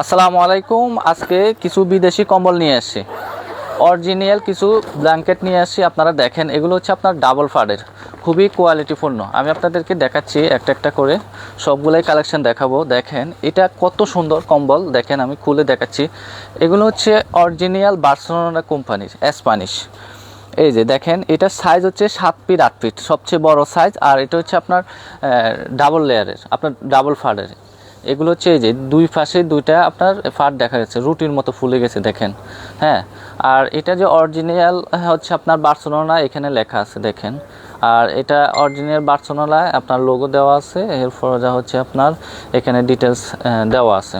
আসসালামু আলাইকুম। আজকে কিছু বিদেশি কম্বল নিয়ে আসছি। অরিজিনাল কিছু ব্ল্যাঙ্কেট নিয়ে আসছি, আপনারা দেখেন। এগুলো হচ্ছে আপনার ডাবল ফাডের। খুবই কোয়ালিটিপূর্ণ আমি আপনাদেরকে দেখাচ্ছি একটা একটা করে। সবগুলোই কালেকশন দেখাবো। দেখেন, এটা কত সুন্দর কম্বল। দেখেন, আমি খুলে দেখাচ্ছি। এগুলো হচ্ছে অরিজিনাল বার্সেলোনা কোম্পানির, স্প্যানিশ। এই যে দেখেন, এটা সাইজ হচ্ছে সাত ফিট, আট ফিট। সবচেয়ে বড় সাইজ আর এটা হচ্ছে আপনার ডাবল লেয়ারের আপনার ডাবল ফাডের। এগুলো হচ্ছে এই যে দুই পাশে দুইটা আপনার ফাট দেখা যাচ্ছে, রুটির মতো ফুলে গেছে, দেখেন। হ্যাঁ? আর এটা যে অরিজিনাল হচ্ছে আপনার বার্সেলোনা এখানে লেখা আছে, দেখেন। আর এটা অরিজিনাল বার্সেলোনায় আপনার লোগো দেওয়া আছে, এরপর যা হচ্ছে আপনার এখানে ডিটেলস দেওয়া আছে,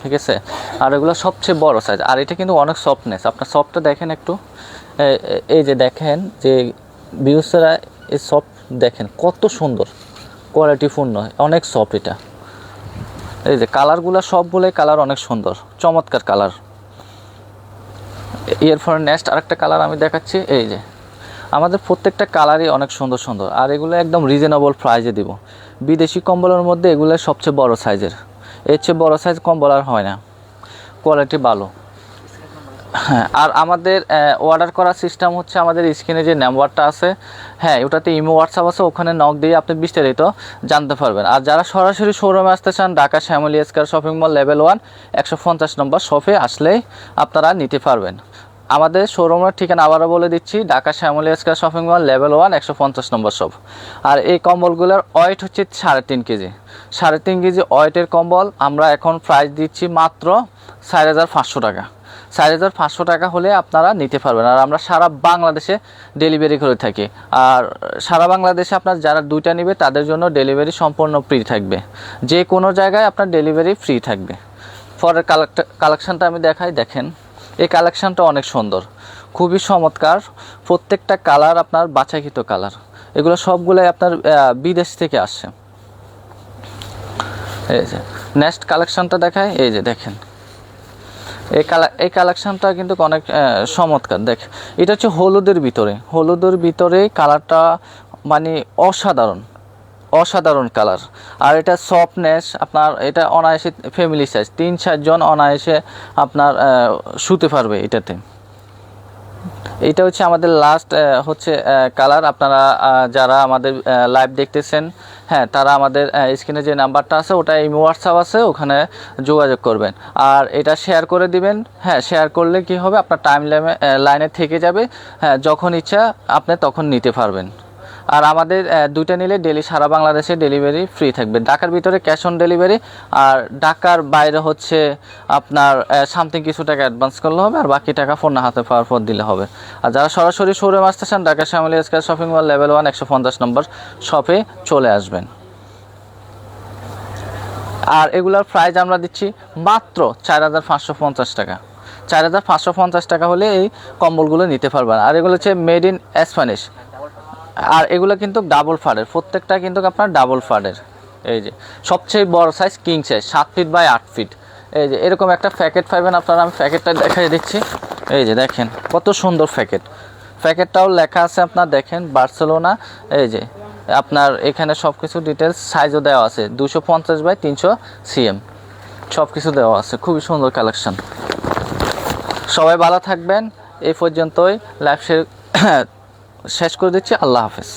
ঠিক আছে? আর এগুলো সবচেয়ে বড় সাইজ আর এটা কিন্তু অনেক সফটনেস আপনার সফটটা দেখেন একটু। এই যে দেখেন যে বিউসেরা এই সফট দেখেন, কত সুন্দর কোয়ালিটিপূর্ণ অনেক সফট এটা। এই যে কালারগুলো সবগুলোই কালার অনেক সুন্দর, চমৎকার কালার এরপরে নেক্সট আরেকটা কালার আমি দেখাচ্ছি, এই যে। আমাদের প্রত্যেকটা কালারই অনেক সুন্দর সুন্দর, আর এগুলো একদম রিজনেবল প্রাইজে দিব। বিদেশি কম্বলের মধ্যে এগুলো সবচেয়ে বড় সাইজের এর। চেয়ে বড় সাইজ কম্বল আর হয় না। কোয়ালিটি ভালো। হ্যাঁ আর আমাদের অর্ডার করার সিস্টেম হচ্ছে আমাদের স্ক্রিনে যে নাম্বারটা আছে হ্যাঁ ওটাতে ইমো হোয়াটসঅ্যাপ আছে, ওখানে নক দিয়ে আপনি বিস্তারিত জানতে পারবেন। আর যারা সরাসরি শোরুমে আসতে চান, ঢাকা শ্যামলী এসকার শপিং মল লেভেল ওয়ান একশো পঞ্চাশ নম্বর শপে আসলেই আপনারা নিতে পারবেন। আমাদের শোরুমের ঠিকানা আবারও বলে দিচ্ছি, ঢাকা শ্যামলী এসকার শপিং মল লেভেল ওয়ান একশো পঞ্চাশ নম্বর শপ আর এই কম্বলগুলোর ওয়েট হচ্ছে সাড়ে তিন কেজি। সাড়ে তিন কেজি ওয়েটের কম্বল আমরা এখন প্রাইস দিচ্ছি মাত্র চার হাজার পাঁচশো টাকা। চার হাজার পাঁচশো টাকা হলে আপনারা নিতে পারবেন। আর আমরা সারা বাংলাদেশে ডেলিভারি করে থাকি। আর সারা বাংলাদেশে আপনার যারা দুইটা নেবে, তাদের জন্য ডেলিভারি সম্পূর্ণ ফ্রি থাকবে। যে কোনো জায়গায় আপনার ডেলিভারি ফ্রি থাকবে। পরের কালেকশানটা আমি দেখাই, দেখেন। এই কালেকশানটা অনেক সুন্দর। খুবই চমৎকার। প্রত্যেকটা কালার আপনার বাছাইকৃত কালার এগুলো সবগুলোই আপনার বিদেশ থেকে আসছে এই যে নেক্সট কালেকশানটা দেখায় এই যে, দেখেন। এই এই কালেকশনটা কিন্তু অনেক চমৎকার। দেখ, এটা হচ্ছে হলুদের ভিতরে। হলুদের ভিতরে কালারটা মানে অসাধারণ অসাধারণ কালার আর এটা সফটনেস আপনার এটা অনায়াসে ফ্যামিলি সাইজ তিন চারজন অনায়াসে আপনার শুতে পারবে এটাতে। এটা হচ্ছে আমাদের লাস্ট হচ্ছে কালার আপনারা যারা আমাদের লাইভ দেখতেছেন হ্যাঁ তারা আমাদের স্ক্রিনে যে নাম্বারটা আছে, ওটা এই হোয়াটসঅ্যাপ আছে, ওখানে যোগাযোগ করবেন। আর এটা শেয়ার করে দিবেন। হ্যাঁ শেয়ার করলে কি হবে? আপনার টাইম লাইনে থেকে যাবে। হ্যাঁ যখন ইচ্ছা, আপনি তখন নিতে পারবেন। আর আমাদের দুইটা নিলে ডেলি সারা বাংলাদেশে ডেলিভারি ফ্রি থাকবে। ঢাকার ভিতরে ক্যাশ অন ডেলিভারি, আর ঢাকার বাইরে হচ্ছে আপনার সামথিং কিছু টাকা অ্যাডভান্স করলে হবে, আর বাকি টাকা ফোন হাতে পাওয়ার পর দিলে হবে। আর যারা সরাসরি শোরুমে আসতে চান, ঢাকা শ্যামলী এসকার শপিং মল, লেভেল ওয়ান, একশো পঞ্চাশ নম্বর শপে চলে আসবেন। আর এগুলোর প্রাইস আমরা দিচ্ছি মাত্র চার হাজার পাঁচশো পঞ্চাশ টাকা। চার হাজার পাঁচশো পঞ্চাশ টাকা হলে এই কম্বলগুলো নিতে পারবেন। আর এগুলো হচ্ছে মেড ইন স্প্যানিশ। আর এগুলো কিন্তু ডাবল ফাডের প্রত্যেকটা কিন্তু আপনার ডাবল ফাডের এই যে, সবচেয়ে বড় সাইজ কিং সাইজ সাত ফিট বাই আট ফিট এই যে, এরকম একটা প্যাকেট পাইবেন আপনারা, আমি প্যাকেটটা দেখাই দিচ্ছি। এই যে, দেখেন, কত সুন্দর প্যাকেট প্যাকেটটাও লেখা আছে আপনার, দেখেন, বার্সেলোনা, এই যে, আপনার এখানে সব কিছু ডিটেলস সাইজও দেওয়া আছে দুশো পঞ্চাশ বাই তিনশো সিএম সব কিছু দেওয়া আছে, খুবই সুন্দর কালেকশন সবাই ভালো থাকবেন এই পর্যন্তই লাইভ শেষ করে দিচ্ছি আল্লাহ হাফেজ।